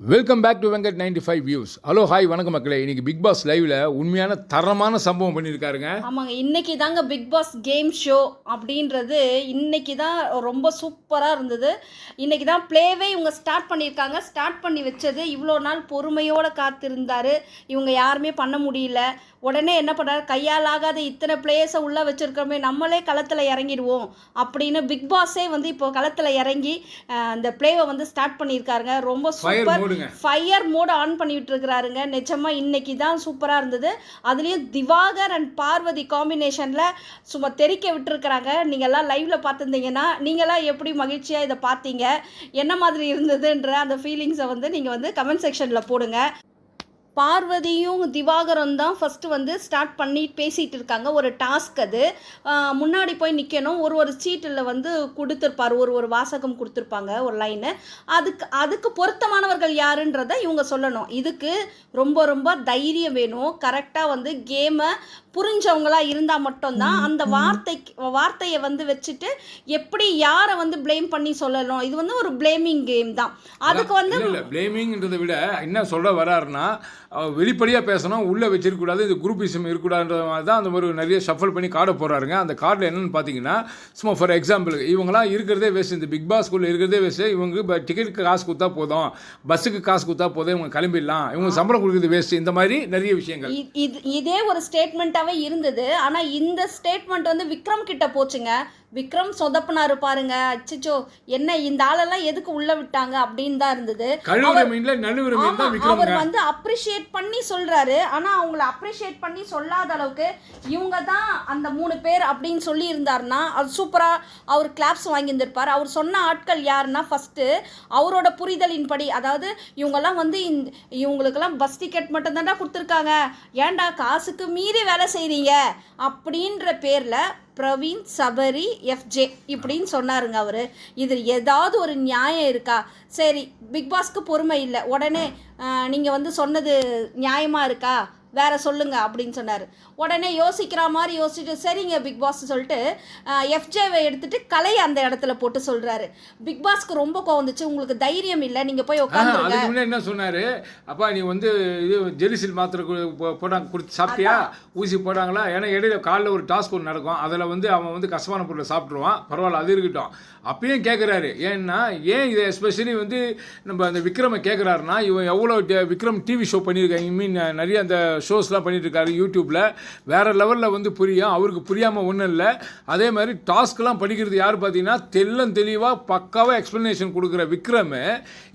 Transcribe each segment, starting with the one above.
Welcome back to Venkat ninety five views hello hi வணக்கம் மக்களே. இன்னைக்கு பிக் பாஸ் லைவ்ல உண்மையான தரமான சம்பவம் பண்ணியிருக்காருங்க ஆமாங்க இன்னைக்கு தாங்க பிக் பாஸ் கேம் ஷோ அப்படின்றது இன்னைக்கு தான் ரொம்ப சூப்பராக இருந்தது. இன்னைக்கு தான் ப்ளேவே இவங்க ஸ்டார்ட் பண்ணியிருக்காங்க. ஸ்டார்ட் பண்ணி வச்சது இவ்வளோ நாள் பொறுமையோடு காத்திருந்தாரு. இவங்க யாருமே பண்ண முடியல. உடனே என்ன பண்ணுறாரு கையால் ஆகாத இத்தனை பிளேயர்ஸை உள்ளே வச்சுருக்கோமே நம்மளே களத்தில் இறங்கிடுவோம் அப்படின்னு பிக் பாஸே வந்து இப்போ களத்தில் இறங்கி அந்த ப்ளேவை வந்து ஸ்டார்ட் பண்ணியிருக்காருங்க. ரொம்ப சூப்பர் ஃபயர் மோட் ஆன் பண்ணிட்டு இருக்கிறாருங்க நிஜமா இன்னைக்கு தான் சூப்பராக இருந்தது. அதுலேயும் திவாகர் அண்ட் பார்வதி காம்பினேஷனில் சும்மா தெறிக்க விட்டுருக்குறாங்க. நீங்கள்லாம் லைவ்ல பார்த்துருந்தீங்கன்னா நீங்களாம் எப்படி மகிழ்ச்சியாக இதை பார்த்தீங்க? என்ன மாதிரி இருந்ததுன்ற அந்த ஃபீலிங்ஸை வந்து நீங்கள் வந்து கமெண்ட் செக்ஷனில் போடுங்க. பார்வதியும் திவாகரன் தான் ஃபஸ்ட்டு வந்து ஸ்டார்ட் பண்ணி பேசிகிட்டு இருக்காங்க ஒரு டாஸ்க் அது. முன்னாடி போய் நிற்கணும் ஒரு ஒரு சீட்டில் வந்து கொடுத்துருப்பார். ஒரு ஒரு வாசகம் கொடுத்துருப்பாங்க. ஒரு லைனு அதுக்கு அதுக்கு பொருத்தமானவர்கள் யாருன்றதை இவங்க சொல்லணும். இதுக்கு ரொம்ப ரொம்ப தைரியம் வேணும். கரெக்டாக வந்து கேமை புரிஞ்சவங்களா இருந்தால் மட்டும்தான் அந்த வார்த்தைக்கு வார்த்தையை வந்து வச்சுட்டு எப்படி யாரை வந்து ப்ளேம் பண்ணி சொல்லணும்? இது வந்து ஒரு ப்ளேமிங் கேம் தான். அதுக்கு வந்து ப்ளேமிங்ன்றதை விட என்ன சொல்ல வராருன்னா அவர் வெளிப்படையா பேசணும் உள்ள வச்சிருக்க கூடாது இது குரூப்பிசம் இருக்கக்கூடாதுன்ற மாதிரி தான் அந்த மாதிரி நிறைய ஷஃபல் பண்ணி கார்டை போடுறாருங்க. அந்த கார்டில் என்னன்னு பார்த்தீங்கன்னா சும்மா ஃபார் எக்ஸாம்பிள் இவங்கலாம் இருக்கிறதே வேஸ்ட் இந்த பிக் பாஸ்குள்ள இருக்கிறதே வேஸ்ட் இவங்க டிக்கெட்டுக்கு காசு கொடுத்தா போதும். பஸ்ஸுக்கு காசு கொடுத்தா போதும். இவங்க கிளம்பிடலாம். இவங்க சம்பளம் கொடுக்குறது வேஸ்ட் இந்த மாதிரி நிறைய விஷயங்கள். இது இதே ஒரு ஸ்டேட்மெண்ட்டாகவே இருந்தது. ஆனால் இந்த ஸ்டேட்மெண்ட் வந்து விக்ரம் கிட்ட போச்சுங்க. விக்ரம் சொதப்புனாரு பாருங்க. அச்சச்சோ என்ன இந்த ஆளெல்லாம் எதுக்கு உள்ள விட்டாங்க அப்படின்னு தான் இருந்தது. அவர் வந்து அப்ரிஷியேட் பண்ணி சொல்றாரு. ஆனா அவங்கள அப்ரிஷியேட் பண்ணி சொல்லாத அளவுக்கு இவங்க தான் அந்த மூணு பேர் அப்படின்னு சொல்லி இருந்தாருன்னா அது சூப்பரா அவர் கிளாப்ஸ் வாங்கியிருந்திருப்பார். அவர் சொன்ன ஆட்கள் யாருன்னா ஃபர்ஸ்ட் அவரோட புரிதலின்படி அதாவது இவங்கெல்லாம் வந்து இவங்களுக்கெல்லாம் பஸ் டிக்கெட் மட்டும் தான்டா கொடுத்துருக்காங்க. ஏன்டா காசுக்கு மீறி வேலை செய்றீங்க? அப்படின்ற பேர்ல பிரவீன் சபரி எஃப்ஜே இப்படின்னு சொன்னாருங்க அவர். இது ஏதாவது ஒரு நியாயம் இருக்கா? சரி பிக் பாஸ்க்கு பொறுமை இல்லை. உடனே நீங்கள் வந்து சொன்னது நியாயமாக இருக்கா? வேற சொல்லுங்க அப்படின்னு சொன்னார். உடனே யோசிக்கிற மாதிரி யோசிச்சுட்டு சரிங்க பிக் பாஸ் சொல்லிட்டு எஃப்ஜேவை எடுத்துட்டு கலையை அந்த இடத்துல போட்டு சொல்கிறாரு பிக் பாஸ்க்கு ரொம்ப கோவம் வந்துச்சு. உங்களுக்கு தைரியம் இல்லை நீங்கள் போய் முன்னாடி என்ன சொன்னாரு? அப்பா நீ வந்து இது ஜெலிசில் மாத்திரை போட்டாங்க கொடுத்து சாப்பிட்டியா? ஊசி போட்டாங்களா ஏன்னா இடையில காலைல ஒரு டாஸ்க் ஒன்று நடக்கும். அதில் வந்து அவன் வந்து கசப்பான பொருளை சாப்பிட்ருவான் பரவாயில்ல அது இருக்கட்டும். அப்பயும் கேட்குறாரு ஏன்னா ஏன் இதை எஸ்பெஷலி வந்து நம்ம அந்த விக்ரமை கேட்குறாருன்னா இவன் எவ்வளோ விக்ரம் டிவி ஷோ பண்ணியிருக்காங்க. ஐ மீன் நிறைய அந்த ஷோஸ்லாம் பண்ணிட்டு இருக்காரு யூடியூப்பில் வேற லெவலில் வந்து புரியும். அவருக்கு புரியாமல் ஒன்றும் இல்லை. அதே மாதிரி டாஸ்க்லாம் படிக்கிறது யார் பார்த்தீங்கன்னா தெள்ளம் தெளிவாக பக்காவாக எக்ஸ்ப்ளனேஷன் கொடுக்குற விக்ரம்.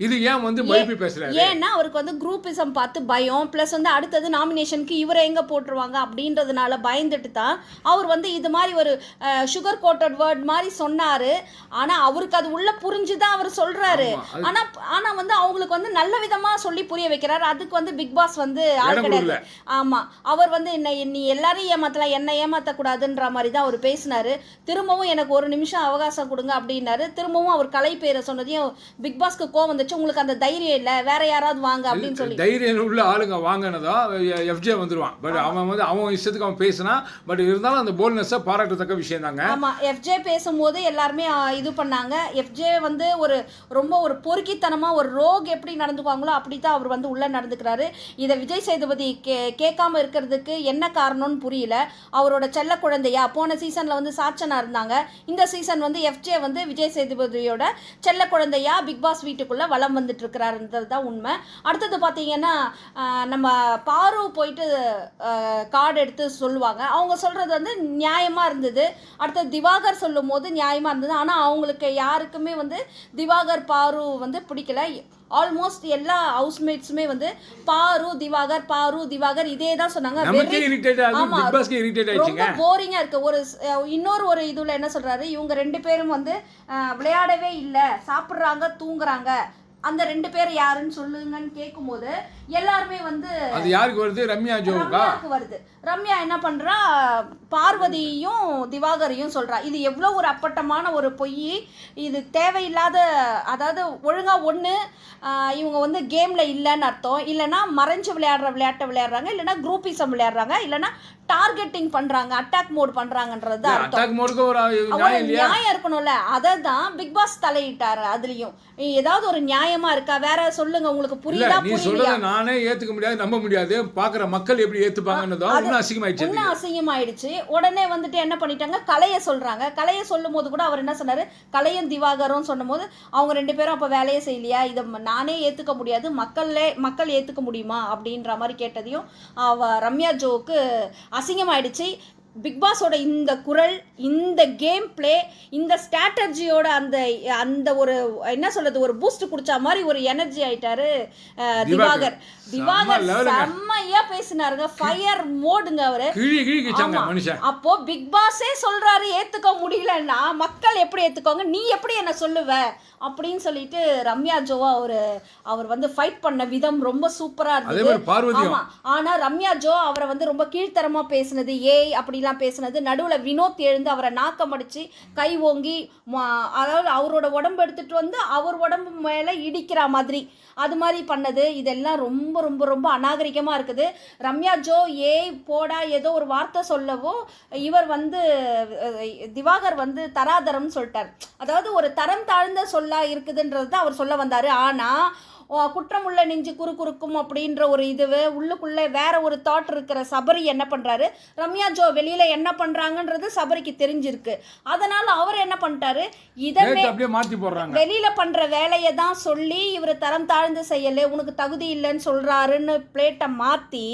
இது ஏன் வந்து மழுப்பி பேசுகிறாரு ஏன்னா அவருக்கு வந்து குரூப்பிசம் பார்த்து பயம் ப்ளஸ் வந்து அடுத்தது நாமினேஷனுக்கு இவரை எங்கே போட்டுருவாங்க அப்படின்றதுனால பயந்துட்டு தான் அவர் வந்து இது மாதிரி ஒரு சுகர் கோட்டட் வேர்ட் மாதிரி சொன்னார். ஆனால் அவருக்கு அது உள்ள புரிஞ்சு தான் அவர் சொல்கிறாரு ஆனால் ஆனால் வந்து அவங்களுக்கு வந்து நல்ல விதமாக சொல்லி புரிய வைக்கிறாரு. அதுக்கு வந்து பிக் பாஸ் வந்து ஆள் கிடையாது. ஆமாம் அவர் வந்து என்ன நீ எல்லாரையும் ஏமாத்தலாம் என்ன ஏமாற்றக்கூடாதுன்ற மாதிரி தான் அவர் பேசினாரு. திரும்பவும் எனக்கு ஒரு நிமிஷம் அவகாசம் கொடுங்க அப்படின்னாரு. திரும்பவும் அவர் கலை பேரை சொன்னதையும் பிக் பாஸ்க்கு கோவம் வந்துச்சு உங்களுக்கு அந்த தைரியம் இல்லை வேற யாராவது வாங்க அப்படின்னு சொல்லி. தைரியம் உள்ள ஆளுங்க வாங்கினதா எஃப்ஜே வந்துருவான். பட் அவன் வந்து அவன் இஷ்டத்துக்கு அவன் பேசினா பட் இருந்தாலும் அந்த போல்னஸை பாராட்டத்தக்க விஷயம் தாங்க. ஆமா எஃப்ஜே பேசும்போது எல்லாருமே இது பண்ணாங்க. எஃப்ஜே வந்து ஒரு ரொம்ப ஒரு பொறுக்கித்தனமா ஒரு ரோக் எப்படி நடந்துக்குவாங்களோ அப்படி தான் அவர் வந்து உள்ள நடந்துக்கிறாரு. இதை விஜய் சேதுபதி கே கேட்காம இருக்கிறதுக்கு என்ன காரணம்னு புரியல. அவரோட செல்ல குழந்தையா போன சீசன்ல வந்து சாச்சனா இருந்தாங்க. இந்த சீசன் வந்து எஃப்ஜே வந்து விஜய் சேதுபதியோட செல்ல குழந்தையா பிக் பாஸ் வீட்டுக்குள்ள வலம் வந்துட்டு இருக்கிறாருன்றது தான் உண்மை. அடுத்தது பார்த்தீங்கன்னா நம்ம பாரு போயிட்டு கார்டு எடுத்து சொல்லுவாங்க. அவங்க சொல்கிறது வந்து நியாயமாக இருந்தது. அடுத்து திவாகர் சொல்லும் போது நியாயமாக இருந்தது. ஆனால் அவங்களுக்கு யாருக்குமே வந்து திவாகர் பாரு வந்து பிடிக்கல. ஆல்மோஸ்ட் எல்லா ஹவுஸ்மேட்ஸுமே வந்து பாரு திவாகர் பாரு திவாகர் இதே தான் சொன்னாங்க ஆமா. ரொம்ப போரிங்கா இருக்கு. ஒரு இன்னொரு ஒரு இதுல என்ன சொல்றாரு? இவங்க ரெண்டு பேரும் வந்து விளையாடவே இல்ல. சாப்பிடுறாங்க தூங்குறாங்க. அந்த ரெண்டு பேர் யாருன்னு சொல்லுங்கன்னு கேட்கும்போது எல்லாருமே வந்து அது யாருக்கு வருது? ரம்யா ஜோவுக்கா? வருது. ரம்யா என்ன பண்றா? பார்வதியும் திவாகரையும் சொல்றா. இது எவ்வளோ ஒரு அப்பட்டமான ஒரு பொய். இது தேவையில்லாத அதாவது ஒழுங்கா ஒன்று இவங்க வந்து கேம்ல இல்லைன்னு அர்த்தம். இல்லைன்னா மறைஞ்சு விளையாடுற விளையாட்டை விளையாடுறாங்க. இல்லைன்னா குரூப்பிசம் விளையாடுறாங்க. இல்லைன்னா டார்கெட்டிங் பண்றாங்க அட்டாக் மோட் பண்றாங்கன்றது அட்டாக் மோடுக்கு ஒரு நியாயம் இருக்கணும்ல. அதை தான் பிக் பாஸ் தலையிட்டாரு அதுலயும். ஏதாவது ஒரு நியாயம் நியாயமா இருக்கா? வேற சொல்லுங்க உங்களுக்கு புரியுதா நீ சொல்றத நானே ஏத்துக்க முடியாது நம்ப முடியாது. பாக்குற மக்கள் எப்படி ஏத்துப்பாங்கன்னதும் இன்னும் அசிங்கமாயிடுச்சு இன்னும் அசிங்கமாயிடுச்சு. உடனே வந்துட்டு என்ன பண்ணிட்டாங்க? கலைய சொல்றாங்க. கலைய சொல்லும் போது கூட அவர் என்ன சொன்னாரு? கலையும் திவாகரும் சொன்னும்போது அவங்க ரெண்டு பேரும் அப்ப வேலையே செய்யலையா? இதை நானே ஏத்துக்க முடியாது. மக்களே மக்கள் ஏத்துக்க முடியுமா? அப்படின்ற மாதிரி கேட்டதையும் ரம்யா ஜோவுக்கு அசிங்கமாயிடுச்சு. பிக் பாஸோட இந்த குரல் இந்த கேம் ப்ளே இந்த ஸ்ட்ராட்டஜியோட அந்த அந்த ஒரு என்ன சொல்றது ஒரு பூஸ்ட் குடிச்ச மாதிரி ஒரு எனர்ஜி ஆயிட்டாரு திவாகர். திவாகர். செம்மையா பேசினாருங்க. ஃபயர் மோடுங்க அவரு. அப்போ பிக் பாஸே சொல்றாரு ஏத்துக்க முடியலன்னா மக்கள் எப்படி ஏத்துக்கோங்க நீ எப்படி என்ன சொல்லுவ? அப்படின்னு சொல்லிட்டு ரம்யா ஜோவா அவரு அவர் வந்து ஃபைட் பண்ண விதம் ரொம்ப சூப்பரா இருந்தது. ஆமா. ஆனா ரம்யா ஜோ அவரை வந்து ரொம்ப கீழ்த்தரமா பேசுனது ஏய் அப்படிலாம் பேசுனது நடுவில் வினோத் எழுந்து அவரை நாக்கம் அடித்து கை ஓங்கி அதாவது அவரோட உடம்பு எடுத்துகிட்டு வந்து அவர் உடம்பு மேலே இடிக்கிற மாதிரி. அது மாதிரி பண்ணது. இதெல்லாம் ரொம்ப ரொம்ப ரொம்ப அநாகரிகமாக இருக்குது. ரம்யா ஜோ ஏ போடா ஏதோ ஒரு வார்த்தை சொல்லவும் இவர் வந்து திவாகர் வந்து தராதரம்னு சொல்லிட்டார். அதாவது ஒரு தரம் தாழ்ந்த சொல்லா இருக்குதுன்றது தான் அவர் சொல்ல வந்தார். ஆனால் குற்றமுள்ள நெஞ்சு குறு குறுக்கும் அப்படின்ற ஒரு இதுவு உள்ளுக்குள்ளே வேற ஒரு தாட் இருக்கிற சபரி என்ன பண்றாரு? ரம்யா ஜோ வெளியில என்ன பண்றாங்கன்றது சபரிக்கு தெரிஞ்சிருக்கு. அதனால அவர் என்ன பண்ணிட்டாரு? இதை வெளியில பண்ற வேலையை தான் சொல்லி இவர் தரம் தாழ்ந்து செய்யல உனக்கு தகுதி இல்லைன்னு சொல்றாருன்னு பிளேட்டை மாத்தி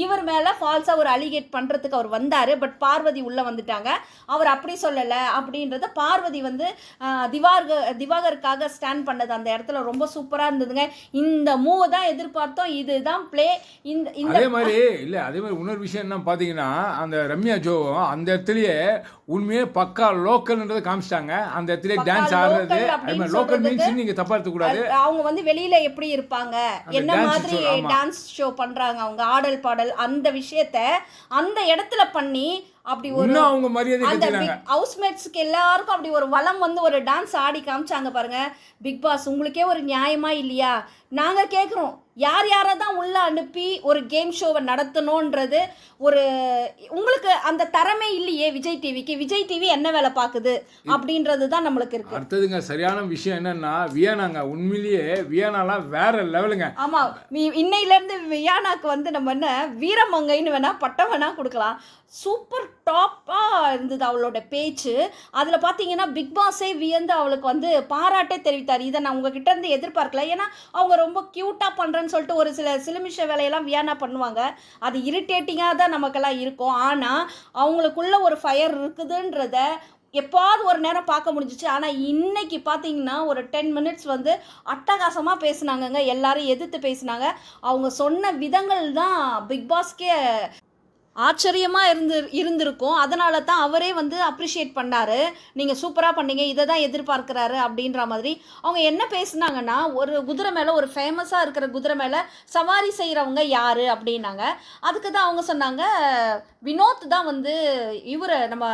இவர் மேல ஃபால்ஸா ஒரு அலிகேட் பண்றதுக்கு அவர் வந்தாரு. பட் பார்வதி உள்ள வந்துட்டாங்க. அவர் அப்படி சொல்லல அப்படின்றத பார்வதி வந்து ஆஹ், திவாகர் திவாகருக்காக ஸ்டாண்ட் பண்ணது அந்த இடத்துல ரொம்ப சூப்பரா இருந்ததுங்க. இந்த மூவை தான் எதிர்பார்த்தோம் இதுதான் ப்ளே இந்த இந்த அதே மாதிரி இல்ல அதே மாதிரி இன்னொரு விஷயம் என்ன பாத்தீங்கன்னா அந்த ரம்யா ஜோ அந்த இடத்துலயே உண்மையே பக்கா லோக்கல்ன்றதை காமிச்சிட்டாங்க. அந்த இடத்துல டான்ஸ் ஆடுறது அது மாதிரி லோக்கல் மீன்ஸ் நீங்க தப்பா எடுத்துக்க கூடாது அவங்க வந்து வெளியில எப்படி இருப்பாங்க? என்ன மாதிரி. டான்ஸ் ஷோ பண்றாங்க அவங்க? ஆடல் பாடல் அந்த விஷயத்த அந்த இடத்துல பண்ணி அப்படி ஒரு அவங்க மரியாதை அந்த ஹவுஸ்மேட்ஸ்க்கு எல்லாருக்கும் அப்படி ஒரு வளம் வந்து ஒரு டான்ஸ் ஆடி காமிச்சாங்க பாருங்க. பிக் பாஸ் உங்களுக்கே ஒரு நியாயமா இல்லையா? நாங்க கேக்குறோம். யார் யாரை தான் உள்ள அனுப்பி ஒரு கேம் ஷோவை நடத்தணுன்றது ஒரு உங்களுக்கு அந்த தரமே இல்லையே விஜய் டிவிக்கு விஜய் டிவி என்ன வேலை பார்க்குது? அப்படின்றது தான் நம்மளுக்கு இருக்கு. அடுத்ததுங்க சரியான விஷயம் என்னன்னா வியனாங்க உண்மையிலேயே வியனாலாம் வேற லெவலுங்க ஆமா வி- இன்னையில இருந்து வியானாக்கு வந்து நம்ம என்ன வீரமங்கைன்னு வேணா பட்டம் வேணா கொடுக்கலாம். சூப்பர் டாப்பாக இருந்தது அவளோட பேச்சு. அதில் பார்த்தீங்கன்னா பிக் பாஸே வியந்து அவளுக்கு வந்து பாராட்டே தெரிவித்தார். இதை நான் உங்ககிட்ட இருந்து எதிர்பார்க்கல. ஏன்னா அவங்க ரொம்ப க்யூட்டாக பண்ணுறேன்னு சொல்லிட்டு ஒரு சில சிலுமிஷ வேலையெல்லாம் வியானா பண்ணுவாங்க. அது இரிட்டேட்டிங்காக தான் நமக்கெல்லாம் இருக்கும். ஆனால் அவங்களுக்குள்ள ஒரு ஃபயர் இருக்குதுன்றத எப்போது ஒரு நேரம் பார்க்க முடிஞ்சிச்சு. ஆனால் இன்னைக்கு பார்த்தீங்கன்னா ஒரு டென் மினிட்ஸ் வந்து அட்டகாசமாக பேசுனாங்கங்க. எல்லாரும் எதிர்த்து பேசுனாங்க. அவங்க சொன்ன விதங்கள் தான் பிக் பாஸ்க்கே ஆச்சரியமாக இருந்து இருந்திருக்கும். அதனால தான் அவரே வந்து அப்ரிஷியேட் பண்ணாரு. நீங்கள் சூப்பராக பண்ணீங்க இதை தான் எதிர்பார்க்குறாரு அப்படின்ற மாதிரி. அவங்க என்ன பேசுனாங்கன்னா ஒரு குதிரை மேலே ஒரு ஃபேமஸாக இருக்கிற குதிரை மேலே சவாரி செய்கிறவங்க யார் அப்படின்னாங்க. அதுக்கு தான் அவங்க சொன்னாங்க வினோத் தான் வந்து இவர் நம்ம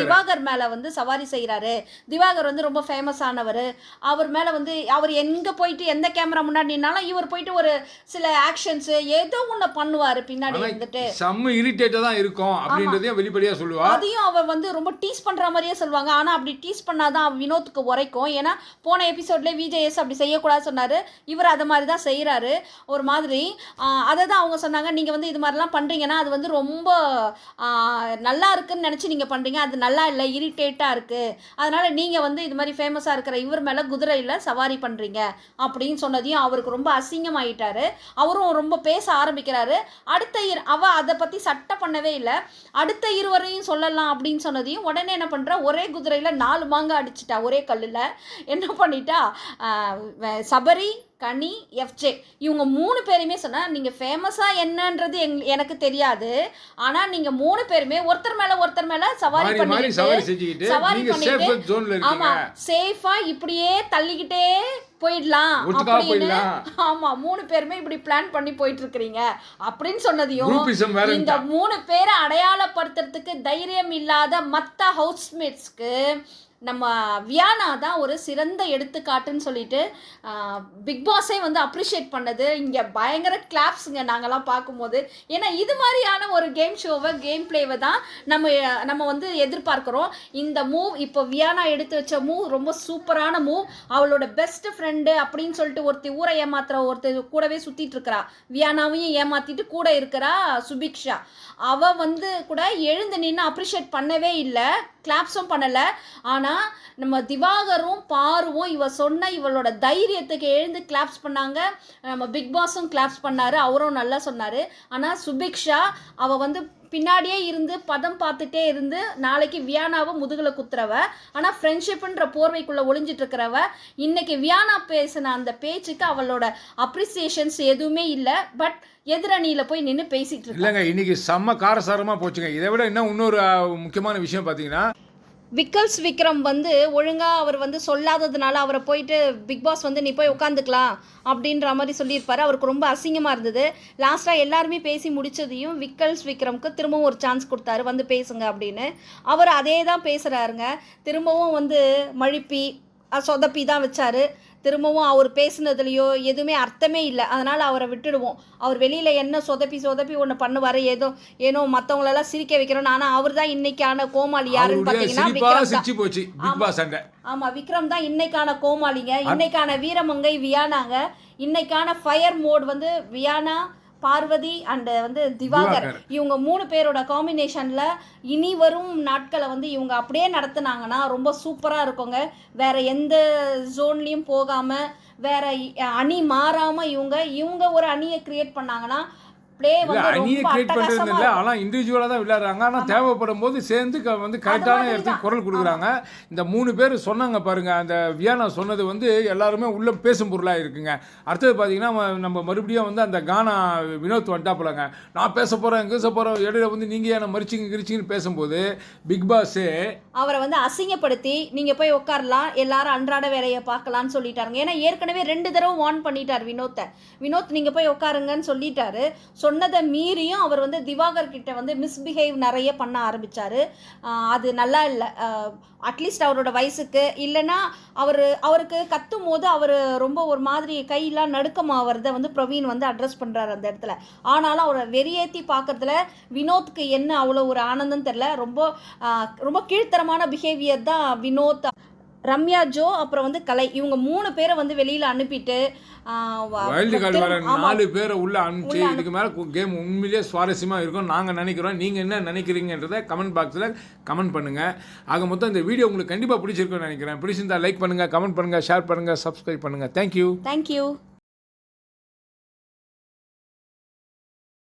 திவாகர். மேலே வந்து சவாரி செய்கிறாரு திவாகர் வந்து ரொம்ப ஃபேமஸ் ஆனவர். அவர் மேலே வந்து அவர் எங்கே போயிட்டு எந்த கேமரா முன்னாடி நின்னாலும் இவர் போயிட்டு ஒரு சில ஆக்ஷன்ஸு ஏதோ ஒன்று பண்ணுவார் பின்னாடி ஆனா இருந்துட்டு. செம்ம இரிட்டேட்டா தான் இருக்கும் அப்படின்றதையும் வெளிப்படையா சொல்லுவா. அதையும் அவர் வந்து ரொம்ப டீஸ் பண்ற மாதிரியே சொல்லுவாங்க. ஆனா அப்படி டீஸ் பண்ணாதான் வினோத்துக்கு உரைக்கும். ஏன்னா போன எபிசோட்ல விஜேஎஸ் அப்படி செய்யக்கூடாது சொன்னாரு. இவர் அதை மாதிரி தான் செய்யறாரு ஒரு மாதிரி அதை தான் அவங்க சொன்னாங்க. நீங்க வந்து இது மாதிரிலாம் பண்றீங்கன்னா அது வந்து ரொம்ப நல்லா இருக்குன்னு நினைச்சு நீங்க பண்றீங்க. அது நல்லா இல்லை இரிட்டேட்டா இருக்கு. அதனால நீங்க வந்து இது மாதிரி ஃபேமஸா இருக்கிற இவர் மேல குதிரையில சவாரி பண்றீங்க அப்படின்னு சொன்னதையும் அவருக்கு ரொம்ப அசிங்கமாயிட்டாரு. அவரும் ரொம்ப பேச ஆரம்பிக்கிறாரு. அடுத்த அவ அதை பத்தி சட்டை பண்ணவே இல்லை. அடுத்த இருவரையும் சொல்லலாம் அப்படின்னு சொன்னதையும் உடனே என்ன பண்றா? ஒரே குதிரையில நாலு மாங்காய் அடிச்சிட்டா ஒரே கல்லுல. என்ன பண்ணிட்டா? சபரி கனி எஃப்ஜே இவங்க மூணு பேருமே சொன்னா நீங்க ஃபேமஸா என்னன்றது எங் எனக்கு தெரியாது. ஆனா நீங்க மூணு பேருமே ஒருத்தர் மேல ஒருத்தர் மேல சவாரி பண்ணிட்டு சவாரி பண்ணிட்டு, சேஃப் ஜோன்ல ஆமா இருக்கீங்க சேஃபா இப்படியே தள்ளிக்கிட்டே போயிடலாம் அப்படின்னு. ஆமா மூணு பேருமே இப்படி பிளான் பண்ணி போயிட்டு இருக்கிறீங்க அப்படின்னு சொன்னதையும் இந்த மூணு பேரை அடையாளப்படுத்துறதுக்கு தைரியம் இல்லாத மத்த ஹவுஸ்மேட்ஸ்க்கு நம்ம வியானா தான் ஒரு சிறந்த எடுத்துக்காட்டுன்னு சொல்லிட்டு பிக் பாஸே வந்து அப்ரிஷியேட் பண்ணது. இங்கே பயங்கர கிளாப்ஸுங்க நாங்கள்லாம் பார்க்கும்போது. ஏன்னா இது மாதிரியான ஒரு கேம் ஷோவை கேம் பிளேவை தான் நம்ம நம்ம வந்து எதிர்பார்க்குறோம். இந்த மூவ் இப்போ வியானா எடுத்து வச்ச மூவ் ரொம்ப சூப்பரான மூவ் அவளோட பெஸ்ட் ஃப்ரெண்டு அப்படின்னு சொல்லிட்டு ஒருத்தி ஊரை ஏமாத்துற ஒருத்தர் கூடவே சுற்றிட்டு இருக்கிறா. வியானாவையும் ஏமாத்திட்டு கூட இருக்கிறா சுபிக்ஷா. அவள் வந்து கூட எழுந்து நின்று அப்ரிஷியேட் பண்ணவே இல்லை. கிளாப்ஸும் பண்ணலை. ஆனால் நம்ம திவாகரும் பாருவும் இவ சொன்ன இவளோட தைரியத்துக்கு எழுந்து கிளாப்ஸ் பண்ணாங்க. நம்ம பிக் பாஸும் கிளாப்ஸ் பண்ணாரு. அவரும் நல்லா சொன்னார். ஆனால் சுபிக்ஷா அவள் வந்து பின்னாடியே இருந்து பதம் பார்த்துட்டே இருந்து நாளைக்கு வியானாவை முதுகில் குத்துறவ ஆனால் ஃப்ரெண்ட்ஷிப்புன்ற போர்வைக்குள்ளே ஒளிஞ்சிட்டு இருக்கிறவ இன்னைக்கு வியானா பேசின அந்த பேச்சுக்கு அவளோட அப்ரிசியேஷன்ஸ் எதுவுமே இல்லை பட் எதிரணியில் போய் நின்று பேசிட்டு இல்லைங்க இன்னைக்கு செம்ம காரசாரமாக போச்சுங்க. இதை விட இன்னும் இன்னொரு முக்கியமான விஷயம் பார்த்தீங்கன்னா விக்கல்ஸ் விக்ரம் வந்து ஒழுங்காக அவர் வந்து சொல்லாததுனால அவரை போயிட்டு பிக் பாஸ் வந்து நீ போய் உட்காந்துக்கலாம் அப்படின்ற மாதிரி சொல்லியிருப்பார். அவருக்கு ரொம்ப அசிங்கமாக இருந்தது. லாஸ்ட்டாக எல்லாருமே பேசி முடிச்சதையும் விக்கல்ஸ் விக்ரம்க்கு திரும்பவும் ஒரு சான்ஸ் கொடுத்தாரு. வந்து பேசுங்க அப்படின்னு. அவர் அதே தான் பேசுகிறாருங்க திரும்பவும் வந்து மழுப்பி சொதப்பி தான் வச்சாரு. திரும்பவும் அவர் பேசுனதுலையோ எதுவுமே அர்த்தமே இல்லை. அதனால் அவரை விட்டுடுவோம். அவர் வெளியில் என்ன சொதப்பி சொதப்பி ஒன்று பண்ணுவார் ஏதோ ஏனோ மற்றவங்களெல்லாம் சிரிக்க வைக்கிறோம் ஆனால் அவர் தான் இன்னைக்கான கோமாளி யாருன்னு பார்த்தீங்கன்னா சிரிப்பா விக்ரம் தான். சிரிச்சு போச்சு. பிக் பாஸ் சண்டை. ஆமா விக்ரம் தான் இன்னைக்கான கோமாளிங்க. இன்னைக்கான வீரமங்கை வியானாங்க. இன்னைக்கான ஃபயர் மோட் வந்து வியானா பார்வதி அண்ட் வந்து திவாகர். இவங்க மூணு பேரோட காம்பினேஷன்ல இனி வரும் நாட்களை வந்து இவங்க அப்படியே நடத்துனாங்கன்னா ரொம்ப சூப்பரா இருக்குங்க வேற எந்த ஜோன்லயும் போகாம வேற அணி மாறாம இவங்க இவங்க ஒரு அணியை கிரியேட் பண்ணாங்கன்னா ப்ளே வந்து அணியை கிரியேட் பண்றது இல்லை. ஆனால் இண்டிவிஜுவலாக தான் விளையாடுறாங்க. ஆனால் தேவைப்படும் போது சேர்ந்து வந்து கரெக்டான இடத்துக்கு. குரல் கொடுக்குறாங்க. இந்த மூணு பேர் சொன்னாங்க பாருங்க. அந்த வியானா சொன்னது வந்து எல்லாருமே உள்ள பேசும் பொருளாக இருக்குங்க. அடுத்தது பார்த்தீங்கன்னா நம்ம- மறுபடியும் வந்து அந்த கானா வினோத் வந்துட்டாப்புலங்க நான் பேச போகிறேன் பேச போகிறேன் இடையில வந்து நீங்கள் ஏன் மறிச்சிங்க கிரிச்சிங்கன்னு பேசும்போது பிக் பாஸே அவரை வந்து அசிங்கப்படுத்தி நீங்க போய் உட்காரலாம் எல்லாரும் அன்றாட வேலையை பார்க்கலாம்னு சொல்லிட்டாருங்க. ஏன்னா ஏற்கனவே ரெண்டு தடவை வார்ன் பண்ணிட்டார் வினோத்தை. வினோத் நீங்க போய் உட்காருங்கன்னு சொல்லிட்டாரு. சொன்னதை மீறியும் அவர் வந்து திவாகர் கிட்ட வந்து மிஸ்பிஹேவ் நிறைய பண்ண ஆரம்பித்தார் அது நல்லா இல்லை. அட்லீஸ்ட் அவரோட வயசுக்கு. இல்லைன்னா அவர் அவருக்கு கத்தும் போது அவர் ரொம்ப ஒரு மாதிரி கையெல்லாம் நடுக்கமாகிறத வந்து பிரவீன் வந்து அட்ரஸ் பண்ணுறாரு அந்த இடத்துல. ஆனாலும் அவரை வெறியேற்றி பார்க்குறதுல வினோத்துக்கு என்ன அவ்வளோ ஒரு ஆனந்தம் தெரில ரொம்ப ரொம்ப கீழ்த்தரமான பிஹேவியர் தான் வினோத் ரம்யா ஜோ அப்புறம் வந்து கலை. இவங்க மூணு பேரை வந்து வெளியில் அனுப்பிட்டு வைல்டு கார்டு வர நாலு பேரை உள்ள அனுப்பிச்சு இதுக்கு மேலே கேம் உண்மையிலேயே சுவாரஸ்யமாக இருக்கும் நாங்கள் நினைக்கிறோம். நீங்கள் என்ன நினைக்கிறீங்கன்றதை கமெண்ட் பாக்ஸில் கமெண்ட் பண்ணுங்கள் ஆக மொத்தம் இந்த வீடியோ உங்களுக்கு கண்டிப்பாக பிடிச்சிருக்கும்னு நினைக்கிறேன். பிடிச்சிருந்தா லைக் பண்ணுங்கள் கமெண்ட் பண்ணுங்கள் ஷேர் பண்ணுங்கள் சப்ஸ்கிரைப் பண்ணுங்கள் தேங்க்யூ தேங்க்யூ